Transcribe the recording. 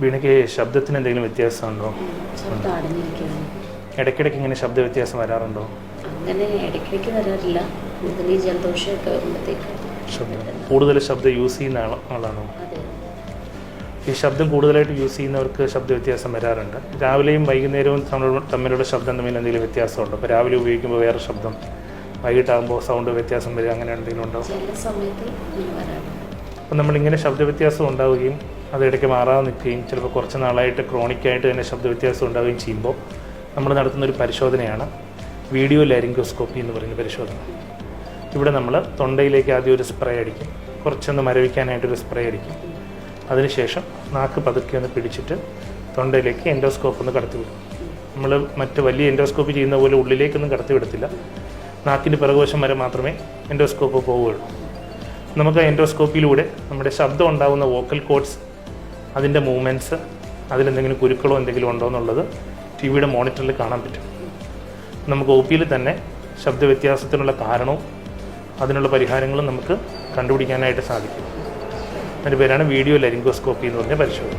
വീണയ്ക്ക് ശബ്ദത്തിന് എന്തെങ്കിലും വ്യത്യാസമുണ്ടോ? ഇടയ്ക്കിടയ്ക്ക് ഇങ്ങനെ ശബ്ദ വ്യത്യാസം വരാറുണ്ടോ? അങ്ങനെ ഇടയ്ക്കിടയ്ക്ക് വരാറില്ല. കൂടുതൽ ഈ ജലദോഷമൊക്കെ വരുമ്പോഴത്തേക്ക് ശബ്ദം. കൂടുതൽ ശബ്ദം യൂസ് ചെയ്യുന്ന ആളാണോ? ഈ ശബ്ദം കൂടുതലായിട്ട് യൂസ് ചെയ്യുന്നവർക്ക് ശബ്ദ വ്യത്യാസം വരാറുണ്ട്. രാവിലെയും വൈകുന്നേരവും തമ്മിലുള്ള- ശബ്ദം തമ്മിൽ എന്തെങ്കിലും വ്യത്യാസമുണ്ടോ? അപ്പോൾ രാവിലെ ഉപയോഗിക്കുമ്പോൾ വേറെ ശബ്ദം. വൈകിട്ടാകുമ്പോൾ സൗണ്ട് വ്യത്യാസം വരിക അങ്ങനെ എന്തെങ്കിലും ഉണ്ടോ? അപ്പം നമ്മളിങ്ങനെ ശബ്ദ വ്യത്യാസം ഉണ്ടാവുകയും അത് ഇടയ്ക്ക് മാറാതെ നിൽക്കുകയും ചിലപ്പോൾ കുറച്ച് നാളായിട്ട് ക്രോണിക്കായിട്ട് തന്നെ ശബ്ദ വ്യത്യാസം ഉണ്ടാവുകയും ചെയ്യുമ്പോൾ നമ്മൾ നടത്തുന്ന ഒരു പരിശോധനയാണ് വീഡിയോ ലാരിങ്കോസ്കോപ്പി എന്ന് പറയുന്ന പരിശോധന. ഇവിടെ നമ്മൾ തൊണ്ടയിലേക്ക് ആദ്യം ഒരു സ്പ്രേ അടിക്കും. കുറച്ചൊന്ന് മരവിക്കാനായിട്ടൊരു സ്പ്രേ അടിക്കും. അതിനുശേഷം നാക്ക് പതുക്കെ ഒന്ന് പിടിച്ചിട്ട് തൊണ്ടയിലേക്ക് എൻഡോസ്കോപ്പ് ഒന്ന് കടത്തി വിടും. നമ്മൾ മറ്റ് വലിയ എൻഡോസ്കോപ്പ് ചെയ്യുന്ന പോലെ ഉള്ളിലേക്കൊന്നും കടത്തി വിടത്തില്ല. നാക്കിന്റെ പിറകുവശം വരെ മാത്രമേ എൻഡോസ്കോപ്പ് പോവുകയുള്ളൂ. നമുക്ക് എൻഡോസ്കോപ്പിയിലൂടെ നമ്മുടെ ശബ്ദം ഉണ്ടാകുന്ന വോക്കൽ കോഡ്സ് അതിന്റെ മൂവ്മെന്റ്സ് അതിലെന്തെങ്കിലും കുരുക്കളോ എന്തെങ്കിലും ഉണ്ടോ എന്നുള്ളത് ടി വിയുടെ മോണിറ്ററിൽ കാണാൻ പറ്റും. നമുക്ക് ഒ പിയിൽ തന്നെ ശബ്ദ വ്യത്യാസത്തിനുള്ള കാരണവും അതിനുള്ള പരിഹാരങ്ങളും നമുക്ക് കണ്ടുപിടിക്കാനായിട്ട് സാധിക്കും. അതിന്റെ പേരാണ് വീഡിയോ ലെരിങ്കോസ്കോപ്പി എന്ന് പറഞ്ഞ പരിശോധന